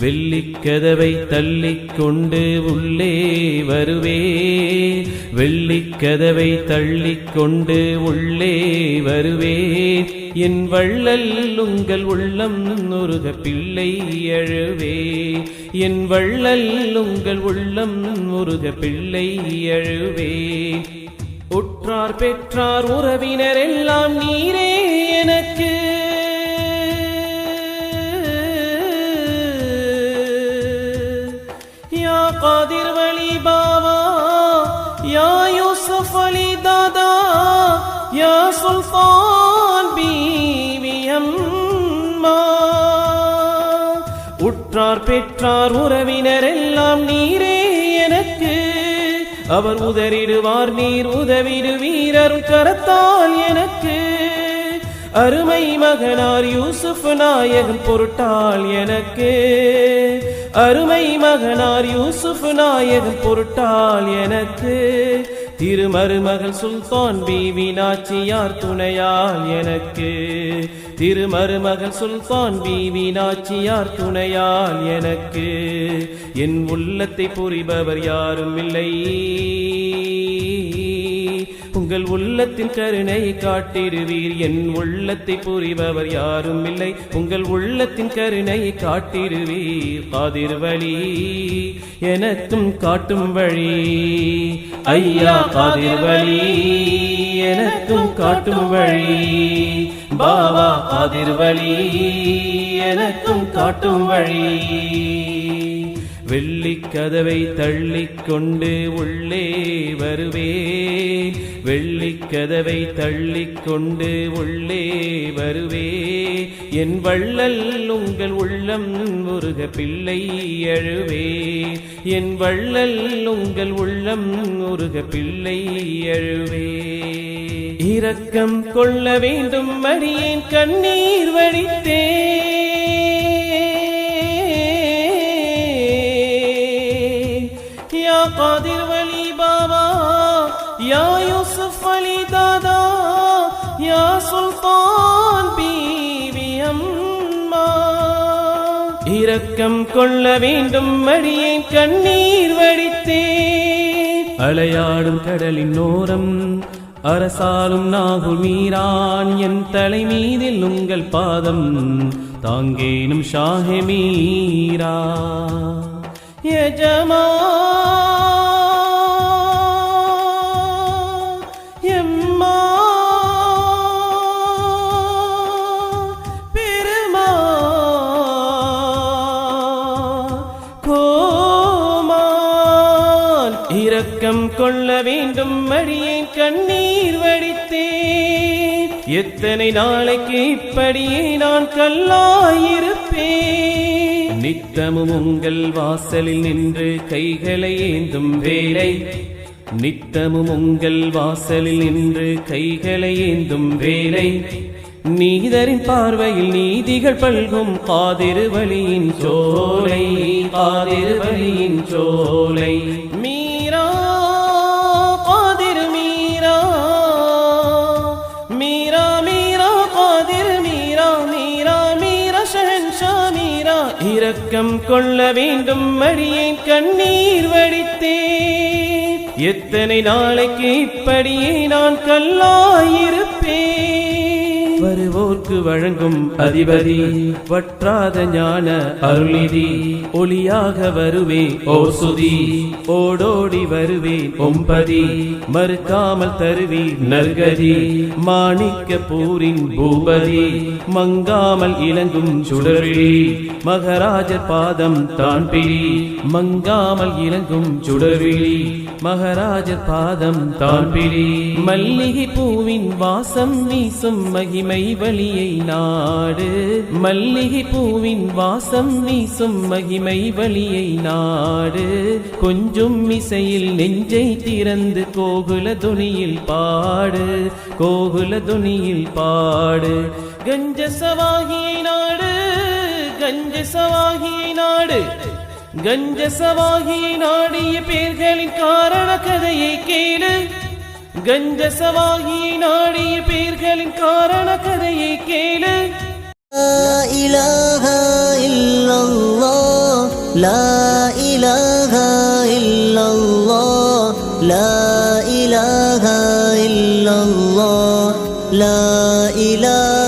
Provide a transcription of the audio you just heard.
வெள்ளிக்கதவை தள்ளிக்கொண்டு உள்ளே வருவே. வெள்ளிக்கதவை தள்ளிக்கொண்டு உள்ளே வருவே. என் வள்ளல் உங்கள் உள்ளம் நுருக பிள்ளை அழுவே. என் வள்ளல் உங்கள் உள்ளம் முருக பிள்ளை அழுவே. உற்றார் பெற்றார் உறவினர் எல்லாம் நீரே எனக்கு யா காதிர் வலி பாபா யா யூசுப் அலி தாதா யா சுல்தான் பீவி அம்மா. உற்றார் பெற்றார் உறவினர் எல்லாம் நீரே எனக்கு. அவர் உதறிடுவார் நீர் உதவிடு வீரரும் கரத்தால் எனக்கு. அருமை மகனார் யூசுப் நாயகன் பொருட்டால் எனக்கு. அருமை மகனார் யூசுப் நாயகன் பொருட்டால் எனக்கு. திருமருமகள் சுல்தான் பீவி நாச்சியார் துணையால் எனக்கு. திருமருமகள் சுல்தான் பீவி நாச்சியார் துணையால் எனக்கு. என் உள்ளத்தை புரிபவர் யாரும் இல்லை உங்கள் உள்ளத்தின் கருணை காட்டிடுவீர். என் உள்ளத்தை புரிபவர் யாரும் இல்லை உங்கள் உள்ளத்தின் கருணை காட்டிடுவீர். காதிர் வழி எனக்கும் காட்டும் வழி. ஐயா காதிர் வழி எனக்கும் காட்டும் வழி. பாபா காதிர் வழி எனக்கும் காட்டும் வழி. வெள்ளிக்கதவை தள்ளிக் கொண்டு உள்ளே வருவேன் வெள்ளிக்கதவை கதவை கொண்டு உள்ளே வருவே. என் வள்ளல் உங்கள் உள்ளம் முருக பிள்ளை அழுவே. என் வள்ளல் உங்கள் உள்ளம் முருக பிள்ளை அழுவே. இரக்கம் கொள்ள வேண்டும் அடியேன் கண்ணீர் வடித்தேன் காதிர் வலி பாபா யா யூசுப் அலி தாதா யா சுல்தான் பீவி அம்மா. இரக்கம் கொள்ள வேண்டும் அடியேன் கண்ணீர் வடித்தேன். அலையாடும் கடலின் ஓரம் அரசாலும் நாகுல் மீரான் என் தலை மீதில் உங்கள் பாதம் தாங்கேனும் ஷாஹே மீரா. யஜமா இரக்கம் கொள்ள வேண்டும் அடியேன் கண்ணீர் வடித்தேன். எத்தனை நாளைக்கு இப்படியே நான் கல்லாயிருப்பேன். நித்தமும் உங்கள் வாசலில் நின்று கைகளை ஏந்தும் வேலை. நித்தமும் உங்கள் வாசலில் நின்று கைகளை ஏந்தும் வேலை. நீதரின் பார்வையில் நீதிகள் பல்கும் காதிரு வழியின் சோலை பாதிரு வழியின் சோலை. இரக்கம் கொள்ள வேண்டும். மடியை கண்ணீர் வடித்தேன். எத்தனை நாளைக்கு இப்படியே நான் கல்லாயிருப்பேன். வருவோர்க்கு வழங்கும் அதிபதி. வற்றாத ஞான அருளிதி. ஒளியாக வருவே ஓ சுதி ஓடோடி வருவேன் ஒம்பதி. மறுக்காமல் தருவி நற்கதி. மாணிக்க பூரின் பூபதி. மங்காமல் இலங்கும் சுடரிழி மகராஜர் பாதம் தான் பிடி மங்காமல் இலங்கும் சுடரிழி மகராஜர் பாதம் தான் பிடி மல்லிகை பூவின் வாசம் வீசும் மகிமை வழியை நாடு. மல்லிகை பூவின் வாசம் வீசும் மகிமை வழியை நாடு. கொஞ்சம் இசையில் நெஞ்சை திறந்து கோகுல துணியில் பாடு. கோகுல துணியில் பாடு. கஞ்ச சவாகியை நாடு கஞ்ச சவாகியை நாடு. கஞ்ச சவாகியை நாடிய பேர்களின் காரண கதையை கேளு. கஞ்சசவாகி நாடிய பேர்களின் காரண கதையை கேளு இலாக இல்லல்லா லா இலாக இல்லல்லா லா இலாக இல்லல்லா லா இலாக